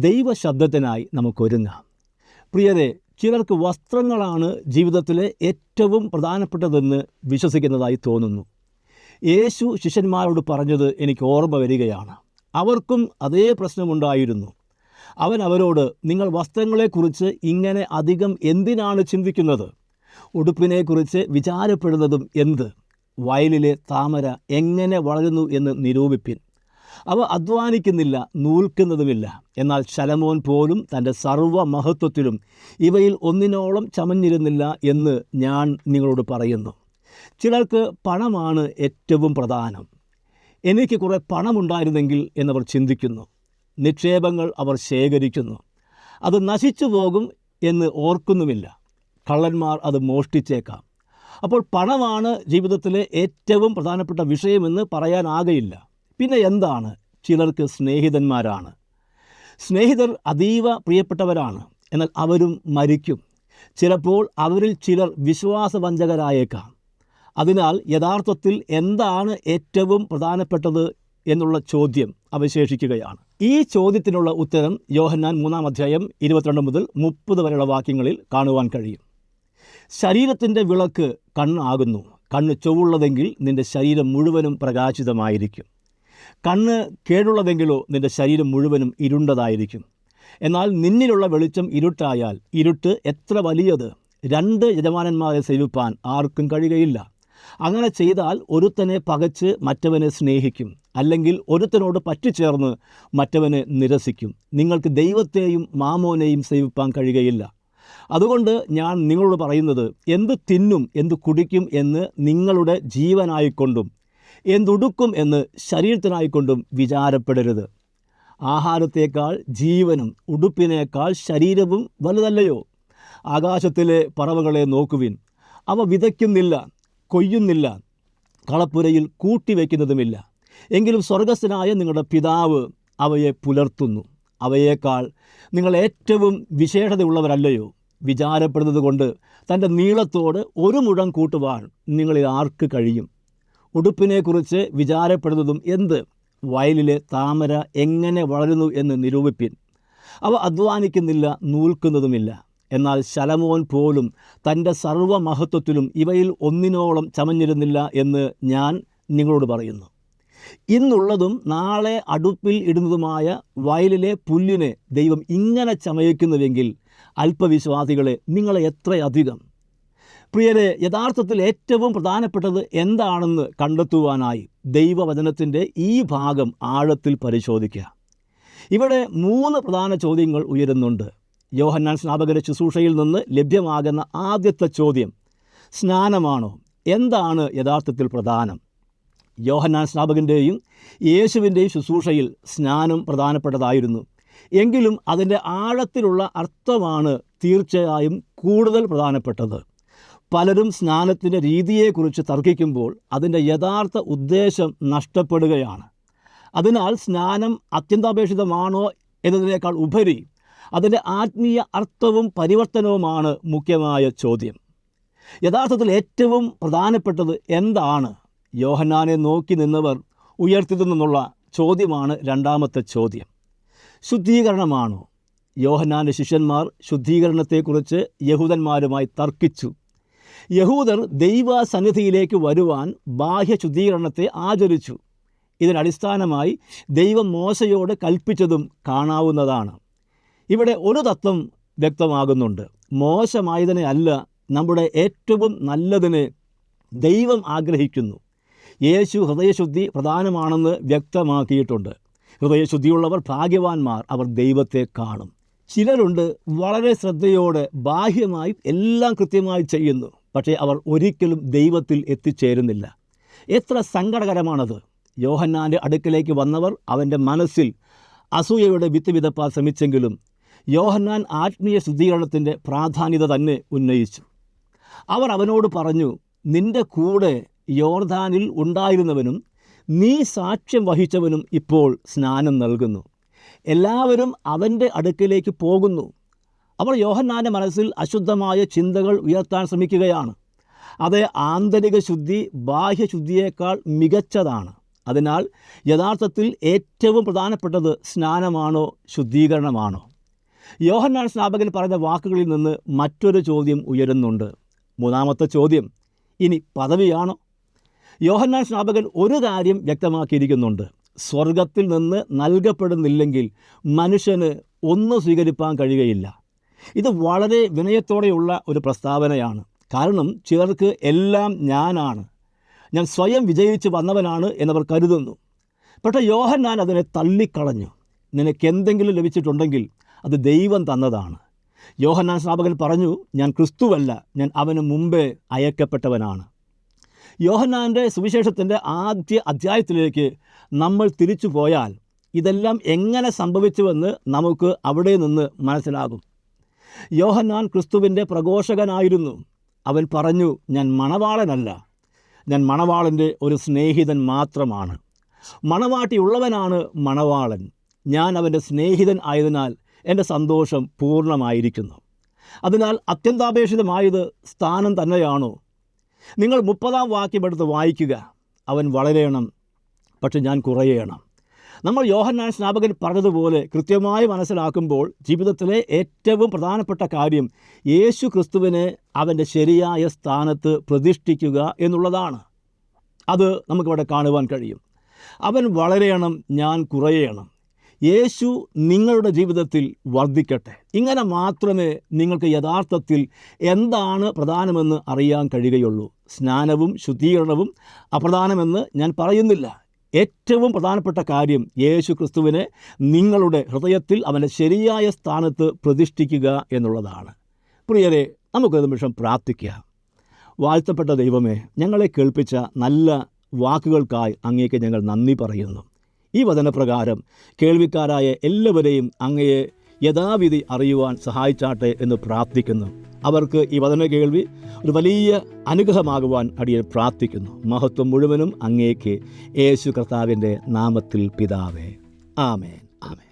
ദൈവശബ്ദത്തിനായി നമുക്കൊരുങ്ങാം. പ്രിയരെ ചിലർക്ക് വസ്ത്രങ്ങളാണ് ജീവിതത്തിലെ ഏറ്റവും പ്രധാനപ്പെട്ടതെന്ന് വിശ്വസിക്കുന്നതായി തോന്നുന്നു. യേശു ശിഷ്യന്മാരോട് പറഞ്ഞത് എനിക്ക് ഓർമ്മ വരികയാണ്. അവർക്കും അതേ പ്രശ്നമുണ്ടായിരുന്നു. അവൻ അവരോട് നിങ്ങൾ വസ്ത്രങ്ങളെക്കുറിച്ച് ഇങ്ങനെ അധികം എന്തിനാണ് ചിന്തിക്കുന്നത്? ഉടുപ്പിനെക്കുറിച്ച് വിചാരപ്പെടുന്നതും എന്ത്? വയലിലെ താമര എങ്ങനെ വളരുന്നു എന്ന് നിരൂപിപ്പിൻ. അവ അധ്വാനിക്കുന്നില്ല നൂൽക്കുന്നതുമില്ല. എന്നാൽ ശലമോൻ പോലും തന്റെ സർവ മഹത്വത്തിലും ഇവയിൽ ഒന്നിനോളം ചമഞ്ഞിരുന്നില്ല എന്ന് ഞാൻ നിങ്ങളോട് പറയുന്നു. ചിലർക്ക് പണമാണ് ഏറ്റവും പ്രധാനം. എനിക്ക് കുറേ പണമുണ്ടായിരുന്നെങ്കിൽ എന്നവർ ചിന്തിക്കുന്നു. നിക്ഷേപങ്ങൾ അവർ ശേഖരിക്കുന്നു. അത് നശിച്ചു പോകും എന്ന് ഓർക്കുന്നുമില്ല. കള്ളന്മാർ അത് മോഷ്ടിച്ചേക്കാം. അപ്പോൾ പണമാണ് ജീവിതത്തിലെ ഏറ്റവും പ്രധാനപ്പെട്ട വിഷയമെന്ന് പറയാനാകയില്ല. പിന്നെ എന്താണ്? ചിലർക്ക് സ്നേഹിതന്മാരാണ്. സ്നേഹിതർ അതീവ പ്രിയപ്പെട്ടവരാണ്. എന്നാൽ അവരും മരിക്കും. ചിലപ്പോൾ അവരിൽ ചിലർ വിശ്വാസവഞ്ചകരായേക്കാം. അതിനാൽ യഥാർത്ഥത്തിൽ എന്താണ് ഏറ്റവും പ്രധാനപ്പെട്ടത് എന്നുള്ള ചോദ്യം അവശേഷിക്കുകയാണ്. ഈ ചോദ്യത്തിനുള്ള ഉത്തരം യോഹന്നാൻ മൂന്നാം അധ്യായം ഇരുപത്തിരണ്ട് മുതൽ മുപ്പത് വരെയുള്ള വാക്യങ്ങളിൽ കാണുവാൻ കഴിയും. ശരീരത്തിന്റെ വിളക്ക് കണ്ണാകുന്നു. കണ്ണ് ചൊവ്വുള്ളതെങ്കിൽ നിന്റെ ശരീരം മുഴുവനും പ്രകാശിതമായിരിക്കും. കണ്ണ് കേടുള്ളതെങ്കിലോ നിന്റെ ശരീരം മുഴുവനും ഇരുണ്ടതായിരിക്കും. എന്നാൽ നിന്നിലുള്ള വെളിച്ചം ഇരുട്ടായാൽ ഇരുട്ട് എത്ര വലിയത്? രണ്ട് യജമാനന്മാരെ സേവിപ്പാൻ ആർക്കും കഴിയുകയില്ല. അങ്ങനെ ചെയ്താൽ ഒരുത്തനെ പകച്ച് മറ്റവനെ സ്നേഹിക്കും. അല്ലെങ്കിൽ ഒരുത്തനോട് പറ്റിച്ചേർന്ന് മറ്റവനെ നിരസിക്കും. നിങ്ങൾക്ക് ദൈവത്തെയും മാമോനെയും സേവിപ്പാൻ കഴിയുകയില്ല. അതുകൊണ്ട് ഞാൻ നിങ്ങളോട് പറയുന്നത് എന്ത് തിന്നും എന്ത് കുടിക്കും എന്ന് നിങ്ങളുടെ ജീവനായിക്കൊണ്ടും എന്തുടുക്കും എന്ന് ശരീരത്തിനായിക്കൊണ്ടും വിചാരപ്പെടരുത്. ആഹാരത്തേക്കാൾ ജീവനും ഉടുപ്പിനേക്കാൾ ശരീരവും വലുതല്ലയോ? ആകാശത്തിലെ പറവകളെ നോക്കുവിൻ. അവ വിതയ്ക്കുന്നില്ല കൊയ്യുന്നില്ല കളപ്പുരയിൽ കൂട്ടിവെക്കുന്നതുമില്ല. എങ്കിലും സ്വർഗസ്ഥനായ നിങ്ങളുടെ പിതാവ് അവയെ പുലർത്തുന്നു. അവയേക്കാൾ നിങ്ങൾ ഏറ്റവും വിശേഷതയുള്ളവരല്ലയോ? വിചാരപ്പെടുന്നത് കൊണ്ട് തന്റെ നീളത്തോട് ഒരു മുഴം കൂട്ടുവാൻ നിങ്ങളിൽ ആർക്ക് കഴിയും? ഉടുപ്പിനെക്കുറിച്ച് വിചാരപ്പെടുന്നതും എന്ത്? വയലിലെ താമര എങ്ങനെ വളരുന്നു എന്ന് നിരൂപിപ്പിൻ. അവ അധ്വാനിക്കുന്നില്ല നൂൽക്കുന്നതുമില്ല. എന്നാൽ ശലമോൻ പോലും തന്റെ സർവമഹത്വത്തിലും ഇവയിൽ ഒന്നിനോളം ചമഞ്ഞിരുന്നില്ല എന്ന് ഞാൻ നിങ്ങളോട് പറയുന്നു. ഇന്നുള്ളതും നാളെ അടുപ്പിൽ ഇടുന്നതുമായ വയലിലെ പുല്ലിനെ ദൈവം ഇങ്ങനെ ചമയിക്കുന്നുവെങ്കിൽ അല്പവിശ്വാസികളെ നിങ്ങളെ എത്രയധികം? പ്രിയരെ യഥാർത്ഥത്തിൽ ഏറ്റവും പ്രധാനപ്പെട്ടത് എന്താണെന്ന് കണ്ടെത്തുവാനായി ദൈവവചനത്തിന്റെ ഈ ഭാഗം ആഴത്തിൽ പരിശോധിക്കുക. ഇവിടെ മൂന്ന് പ്രധാന ചോദ്യങ്ങൾ ഉയരുന്നുണ്ട്. യോഹന്നാൻ സ്നാപകരുടെ ശുശ്രൂഷയിൽ നിന്ന് ലഭ്യമാകുന്ന ആദ്യത്തെ ചോദ്യം സ്നാനമാണോ? എന്താണ് യഥാർത്ഥത്തിൽ പ്രധാനം? യോഹന്നാൻ സ്നാപകന്റെയും യേശുവിന്റെയും ശുശ്രൂഷയിൽ സ്നാനം പ്രധാനപ്പെട്ടതായിരുന്നു. എങ്കിലും അതിന്റെ ആഴത്തിലുള്ള അർത്ഥമാണ് തീർച്ചയായും കൂടുതൽ പ്രധാനപ്പെട്ടത്. പലരും സ്നാനത്തിന്റെ രീതിയെക്കുറിച്ച് തർക്കിക്കുമ്പോൾ അതിന്റെ യഥാർത്ഥ ഉദ്ദേശം നഷ്ടപ്പെടുകയാണ്. അതിനാൽ സ്നാനം അത്യന്താപേക്ഷിതമാണോ എന്നതിനേക്കാൾ ഉപരി അതിന്റെ ആത്മീയ അർത്ഥവും പരിവർത്തനവുമാണ് മുഖ്യമായ ചോദ്യം. യഥാർത്ഥത്തിൽ ഏറ്റവും പ്രധാനപ്പെട്ടത് എന്താണ്? യോഹന്നാനെ നോക്കി നിന്നവർ ഉയർത്തിയതു നിന്നുള്ള ചോദ്യമാണ് രണ്ടാമത്തെ ചോദ്യം. ശുദ്ധീകരണമാണോ? യോഹന്നാന്റെ ശിഷ്യന്മാർ ശുദ്ധീകരണത്തെക്കുറിച്ച് യഹൂദന്മാരുമായി തർക്കിച്ചു. യഹൂദർ ദൈവസന്നിധിയിലേക്ക് വരുവാൻ ബാഹ്യ ശുദ്ധീകരണത്തെ ആചരിച്ചു. ഇതിനടിസ്ഥാനമായി ദൈവം മോശയോട് കൽപ്പിച്ചതും കാണാവുന്നതാണ്. ഇവിടെ ഒരു തത്വം വ്യക്തമാകുന്നുണ്ട്. മോശമായതിനെ അല്ല നമ്മുടെ ഏറ്റവും നല്ലതിനെ ദൈവം ആഗ്രഹിക്കുന്നു. യേശു ഹൃദയശുദ്ധി പ്രധാനമാണെന്ന് വ്യക്തമാക്കിയിട്ടുണ്ട്. ഹൃദയശുദ്ധിയുള്ളവർ ഭാഗ്യവാന്മാർ അവർ ദൈവത്തെ കാണും. ചിലരുണ്ട് വളരെ ശ്രദ്ധയോടെ ബാഹ്യമായി എല്ലാം കൃത്യമായി ചെയ്യുന്നു. പക്ഷേ അവർ ഒരിക്കലും ദൈവത്തിൽ എത്തിച്ചേരുന്നില്ല. എത്ര സങ്കടകരമാണത്. യോഹന്നാന്റെ അടുക്കലേക്ക് വന്നവർ അവന്റെ മനസ്സിൽ അസൂയയുടെ വിത്ത് വിതപ്പാൻ ശ്രമിച്ചെങ്കിലും യോഹന്നാൻ ആത്മീയ ശുദ്ധീകരണത്തിന്റെ പ്രാധാന്യത തന്നെ ഉന്നയിച്ചു. അവർ അവനോട് പറഞ്ഞു നിന്റെ കൂടെ യോർദാനിൽ ഉണ്ടായിരുന്നവനും നീ സാക്ഷ്യം വഹിച്ചവനും ഇപ്പോൾ സ്നാനം നൽകുന്നു. എല്ലാവരും അവന്റെ അടുക്കിലേക്ക് പോകുന്നു. അവർ യോഹന്നാന്റെ മനസ്സിൽ അശുദ്ധമായ ചിന്തകൾ ഉയർത്താൻ ശ്രമിക്കുകയാണ്. അത് ആന്തരിക ശുദ്ധി ബാഹ്യശുദ്ധിയേക്കാൾ മികച്ചതാണ്. അതിനാൽ യഥാർത്ഥത്തിൽ ഏറ്റവും പ്രധാനപ്പെട്ടത് സ്നാനമാണോ ശുദ്ധീകരണമാണോ? യോഹന്നാൻ സ്നാപകൻ പറഞ്ഞ വാക്കുകളിൽ നിന്ന് മറ്റൊരു ചോദ്യം ഉയരുന്നുണ്ട്. മൂന്നാമത്തെ ചോദ്യം ഇനി പദവിയാണോ? യോഹന്നാൻ സ്നാപകൻ ഒരു കാര്യം വ്യക്തമാക്കിയിരിക്കുന്നുണ്ട്. സ്വർഗത്തിൽ നിന്ന് നൽകപ്പെടുന്നില്ലെങ്കിൽ മനുഷ്യന് ഒന്നും സ്വീകരിപ്പാൻ കഴിയുകയില്ല. ഇത് വളരെ വിനയത്തോടെയുള്ള ഒരു പ്രസ്താവനയാണ്. കാരണം ചിലർക്ക് എല്ലാം ഞാനാണ്. ഞാൻ സ്വയം വിജയിച്ച് വന്നവനാണ് എന്നവർ കരുതുന്നു. പക്ഷേ യോഹന്നാൻ അതിനെ തള്ളിക്കളഞ്ഞു. നിനക്ക് എന്തെങ്കിലും ലഭിച്ചിട്ടുണ്ടെങ്കിൽ അത് ദൈവം തന്നതാണ്. യോഹന്നാൻ സ്നാപകൻ പറഞ്ഞു ഞാൻ ക്രിസ്തുവല്ല ഞാൻ അവന് മുമ്പേ അയക്കപ്പെട്ടവനാണ്. യോഹന്നാന്റെ സുവിശേഷത്തിന്റെ ആദ്യ അധ്യായത്തിലേക്ക് നമ്മൾ തിരിച്ചു പോയാൽ ഇതെല്ലാം എങ്ങനെ സംഭവിച്ചുവെന്ന് നമുക്ക് അവിടെ നിന്ന് മനസ്സിലാകും. യോഹന്നാൻ ക്രിസ്തുവിന്റെ പ്രഘോഷകനായിരുന്നു. അവൻ പറഞ്ഞു ഞാൻ മണവാളനല്ല. ഞാൻ മണവാളന്റെ ഒരു സ്നേഹിതൻ മാത്രമാണ്. മണവാട്ടിയുള്ളവനാണ് മണവാളൻ. ഞാൻ അവന്റെ സ്നേഹിതൻ ആയതിനാൽ എന്റെ സന്തോഷം പൂർണമായിരിക്കുന്നു. അതിനാൽ അത്യന്താപേക്ഷിതമായത് സ്ഥാനം തന്നെയാണോ? നിങ്ങൾ മുപ്പതാം വാക്യം എടുത്ത് വായിക്കുക. അവൻ വളരെയണം പക്ഷെ ഞാൻ കുറയണം. നമ്മൾ യോഹന്നാൻ സ്നാപകൻ പറഞ്ഞതുപോലെ കൃത്യമായി മനസ്സിലാക്കുമ്പോൾ ജീവിതത്തിലെ ഏറ്റവും പ്രധാനപ്പെട്ട കാര്യം യേശു ക്രിസ്തുവിനെ അവന്റെ ശരിയായ സ്ഥാനത്ത് പ്രതിഷ്ഠിക്കുക എന്നുള്ളതാണ്. അത് നമുക്കിവിടെ കാണുവാൻ കഴിയും. അവൻ വളരെയണം ഞാൻ കുറയണം. യേശു നിങ്ങളുടെ ജീവിതത്തിൽ വർദ്ധിക്കട്ടെ. ഇങ്ങനെ മാത്രമേ നിങ്ങൾക്ക് യഥാർത്ഥത്തിൽ എന്താണ് പ്രധാനമെന്ന് അറിയാൻ കഴിയുകയുള്ളൂ. സ്നാനവും ശുദ്ധീകരണവും അപ്രധാനമെന്ന് ഞാൻ പറയുന്നില്ല. ഏറ്റവും പ്രധാനപ്പെട്ട കാര്യം യേശു ക്രിസ്തുവിനെ നിങ്ങളുടെ ഹൃദയത്തിൽ അവന്റെ ശരിയായ സ്ഥാനത്ത് പ്രതിഷ്ഠിക്കുക എന്നുള്ളതാണ്. പ്രിയരെ നമുക്കൊരു നിമിഷം പ്രാർത്ഥിക്കാം. വാഴ്ത്തപ്പെട്ട ദൈവമേ ഞങ്ങളെ കേൾപ്പിച്ച നല്ല വാക്കുകൾക്കായി അങ്ങേക്ക് ഞങ്ങൾ നന്ദി പറയുന്നു. ഈ വചനപ്രകാരം കേൾവിക്കാരായ എല്ലാവരെയും അങ്ങയെ യഥാവിധി അറിയുവാൻ സഹായിച്ചാട്ടെ എന്ന് പ്രാർത്ഥിക്കുന്നു. അവർക്ക് ഈ വചന കേൾവി ഒരു വലിയ അനുഗ്രഹമാകുവാൻ അടിയൻ പ്രാർത്ഥിക്കുന്നു. മഹത്വം മുഴുവനും അങ്ങേക്ക് യേശു കർത്താവിന്റെ നാമത്തിൽ പിതാവേ. ആമേൻ. ആമേൻ.